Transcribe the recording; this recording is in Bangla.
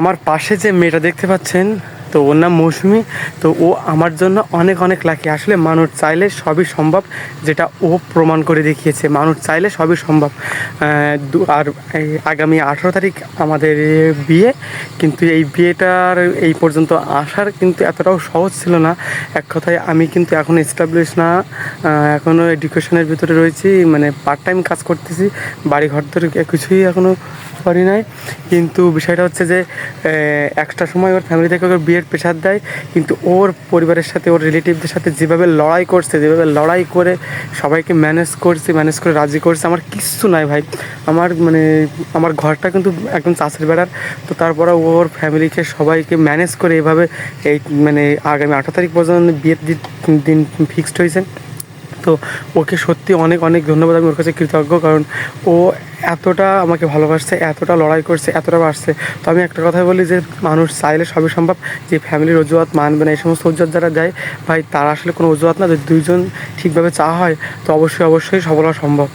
আমার পাশে যে মেয়েটা দেখতে পাচ্ছেন, তো ওর নাম মৌসুমি, তো ও আমার জন্য অনেক অনেক লাকি আসলে মানুষ চাইলে সবই সম্ভব, যেটা ও প্রমাণ করে দেখিয়েছে। মানুষ চাইলে সবই সম্ভব। আর আগামী আঠারো তারিখ আমাদের বিয়ে, কিন্তু এই বিয়েটার এই পর্যন্ত আসার কিন্তু এতটাও সহজ ছিল না। এক কথায় আমি কিন্তু এখন এস্টাবলিশ না এখনও এডুকেশনের ভিতরে রয়েছি মানে পার্ট টাইম কাজ করতেছি বাড়ি ঘর ধরে কিছুই এখনও করি নাই। কিন্তু বিষয়টা হচ্ছে যে একটা সময় ওর ফ্যামিলি থেকে ওকে বিয়ের প্রেশার দেয়। কিন্তু ওর পরিবারের সাথে, ওর রিলেটিভদের সাথে যেভাবে লড়াই করছে, যেভাবে লড়াই করে সবাইকে ম্যানেজ করছে ম্যানেজ করে রাজি করছে, আমার কিচ্ছু নাই ভাই। আমার মানে আমার ঘরটা কিন্তু একদম চাষের বেড়ার। তো তারপরে ওর ফ্যামিলিকে সবাইকে ম্যানেজ করে এভাবে এই মানে আগামী আঠারো তারিখ পর্যন্ত বিয়ের দিন ফিক্সড হয়েছে। তো ওকে সত্যি অনেক অনেক ধন্যবাদ, আমি ওর কাছে কৃতজ্ঞ, কারণ ও এতটা আমাকে ভালোবাসছে, এতটা লড়াই করছে, এতটা বাড়ছে। তো আমি একটা কথা বলি যে, মানুষ চাইলে সবই সম্ভব, যে ফ্যামিলির অজুহাত মানবে না, এই সমস্ত অজুহাত যারা যায় ভাই, তারা আসলে কোনো অজুহাত না, যদি দুইজন ঠিকভাবে চা হয়, তো অবশ্যই অবশ্যই সবলা সম্ভব।